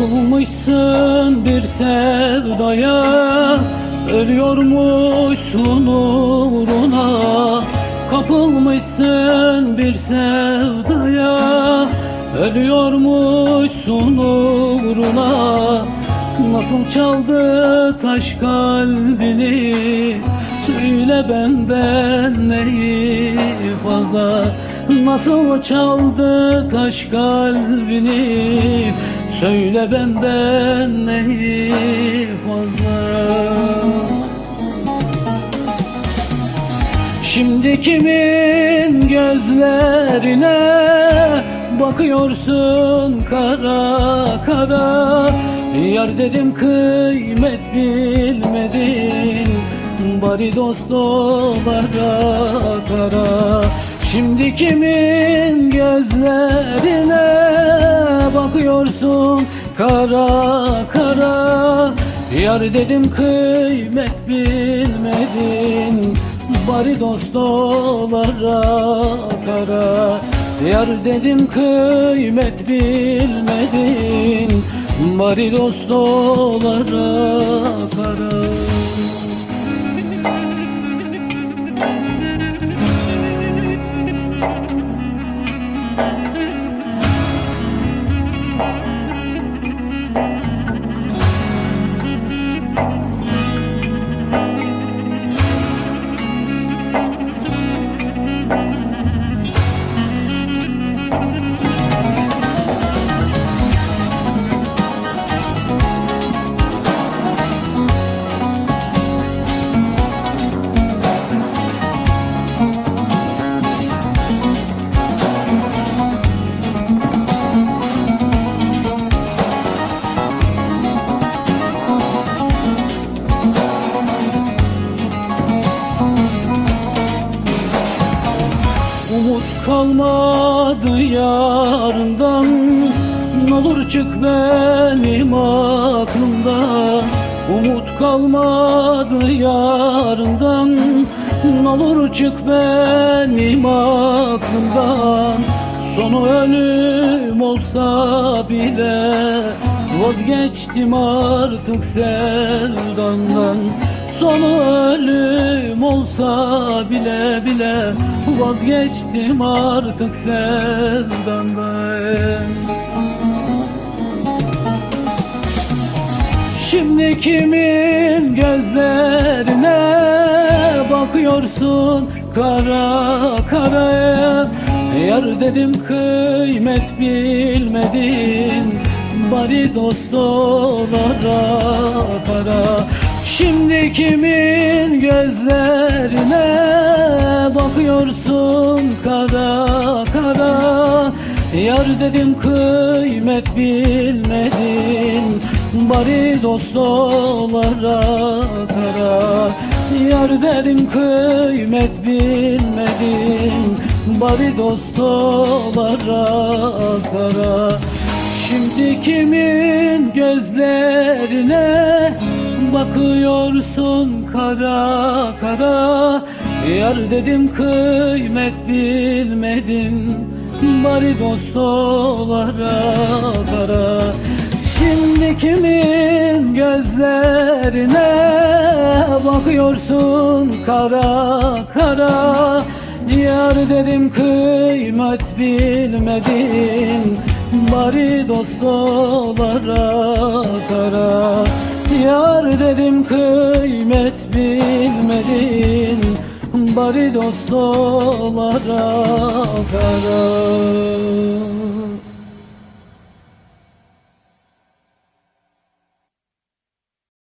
Kapılmışsın bir sevdaya Ölüyormuşsun uğruna. Kapılmışsın bir sevdaya Ölüyormuşsun uğruna. Nasıl çaldı taş kalbini? Söyle benden neyi fazla. Nasıl çaldı taş kalbini Söyle benden neyi fazla. Şimdi kimin gözlerine bakıyorsun kara kara? Yar dedim kıymet bilmedin Bari dost olara kara. Şimdi kimin gözlerine bakıyorsun kara kara. Yar dedim kıymet bilmedin Bari dost olara kara. Yar dedim kıymet bilmedin Bari dost olara kara Umut kalmadı yarından Ne olur çık benim aklımdan. Umut kalmadı yarından Ne olur çık benim aklımdan. Sonu ölüm olsa bile Vazgeçtim artık sevdandan Sonu ölüm olsa bile bile Vazgeçtim artık sevdandan Şimdi kimin gözlerine bakıyorsun? Kara karaya Yar dedim kıymet bilmedin. Bari dost olara para Şimdi kimin gözlerine bakıyorsun? Kara kara. Yar dedim kıymet bilmedin. Bari dost olara kara. Yar dedim kıymet bilmedin. Bari dost olara kara. Şimdi kimin gözlerine bakıyorsun kara kara. Yar dedim kıymet bilmedin Bari dost olara kara. Şimdi kimin gözlerine bakıyorsun kara kara? Yar dedim kıymet bilmedin Bari dost olara kara Yar dedim kıymet bilmedin. Bari dost olara kara